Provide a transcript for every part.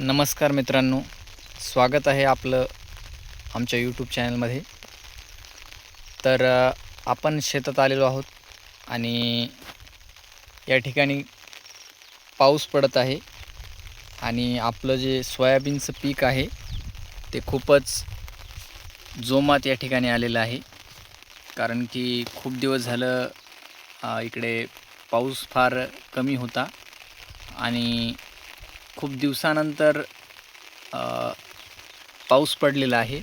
नमस्कार मित्रांनो स्वागत आहे आपलं आमच्या यूट्यूब चॅनलमध्ये तर आपण शेतात आलेलो आहोत आणि या ठिकाणी पाऊस पडत आहे आणि आपलं जे सोयाबीनचं पीक आहे ते खूपच जोमात या ठिकाणी आलेलं आहे. कारण की खूप दिवस झालं इकडे पाऊस फार कमी होता आणि खूप दिवसानंतर पाऊस पडलेला आहे.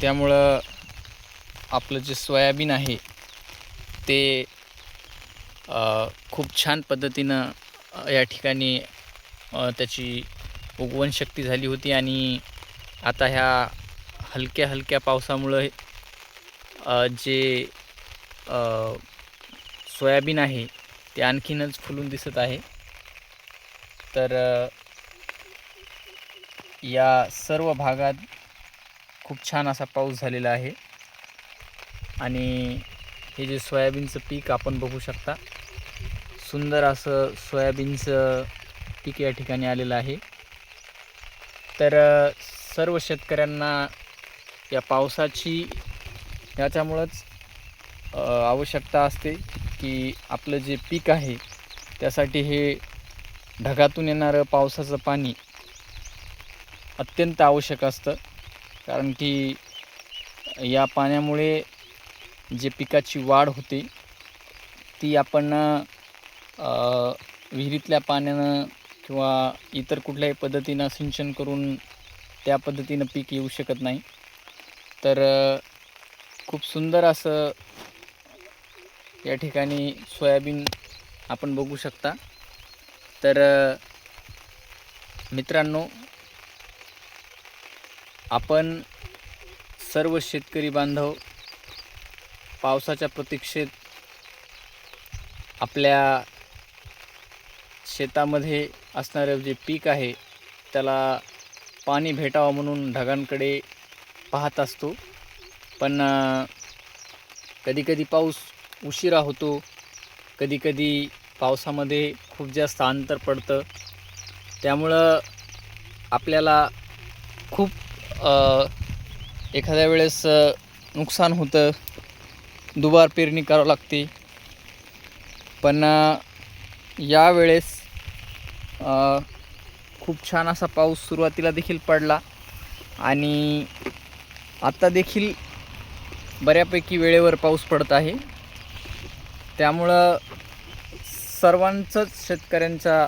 त्यामुळं आपलं जे सोयाबीन आहे ते खूप छान पद्धतीनं या ठिकाणी त्याची उगवण शक्ती झाली होती आणि आता ह्या हलक्या हलक्या पावसामुळं जे सोयाबीन आहे ते आणखीनच फुलून दिसत आहे. तर या सर्व भागात खूप छान असा पाऊस झालेला आहे. आणि हे जे सोयाबीनचं पीक आपण बघू शकता सुंदर असं सोयाबीनचं पीक या ठिकाणी आलेलं आहे. तर सर्व शेतकऱ्यांना या पावसाची याच्यामुळंच आवश्यकता असते की आपलं जे पीक आहे त्यासाठी हे ढगातून येणारं पावसाचं पाणी अत्यंत आवश्यक असतं. कारण की या पाण्यामुळे जे पिकाची वाढ होते ती आपण विहिरीतल्या पाण्यानं किंवा इतर कुठल्याही पद्धतीनं सिंचन करून त्या पद्धतीनं पीक येऊ शकत नाही. तर खूप सुंदर असं या ठिकाणी सोयाबीन आपण बघू शकता. तर मित्रांनो आपण सर्व शेतकरी बांधव पावसाच्या प्रतीक्षेत आपल्या शेतामध्ये असणारं जे पीक आहे त्याला पाणी भेटावं म्हणून ढगांकडे पाहत असतो. पण कधीकधी पाऊस उशिरा होतो कधीकधी पावसामध्ये खूप जास्त अंतर पडतं. त्यामुळं आपल्याला खूप एखाद्या वेळेस नुकसान होतं दुबार पेरणी करावं लागते. पण यावेळेस खूप छान असा पाऊस सुरुवातीला देखील पडला. आणि आत्ता देखील बऱ्यापैकी वेळेवर पाऊस पडत आहे. त्यामुळं सर्वांचंच शेतकऱ्यांच्या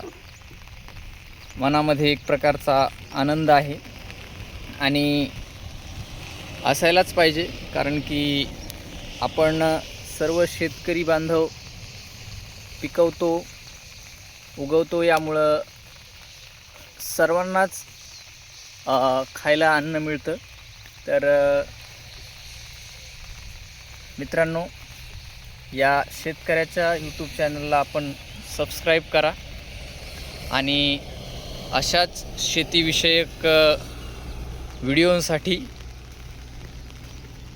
मनामध्ये एक प्रकारचा आनंद आहे. आणि असायलाच पाहिजे कारण की आपण सर्व शेतकरी बांधव पिकवतो उगवतो यामुळं सर्वांनाच खायला अन्न मिळतं. तर मित्रांनो या शेतकऱ्याच्या यूट्यूब चॅनलला आपण सबस्क्राईब करा. आणि अशाच शेतीविषयक व्हिडिओसाठी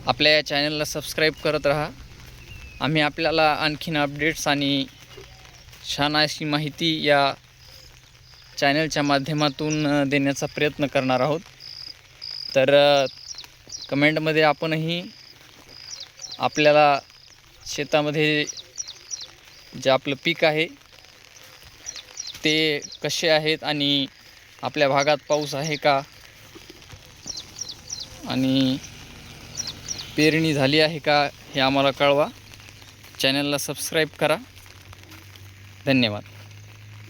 आपल्या या चॅनलला सबस्क्राईब करत राहा. आम्ही आपल्याला आणखीन अपडेट्स आणि छान अशी माहिती या चॅनलच्या माध्यमातून देण्याचा प्रयत्न करणार आहोत. तर कमेंटमध्ये आपणही आपल्याला शेतामध्ये जे आपलं पीक आहे ते कसे आहेत आणि आपल्या भागात पाऊस आहे का आणि पेरणी झाली आहे का हे आम्हाला कळवा. चॅनलला सबस्क्राईब करा. धन्यवाद.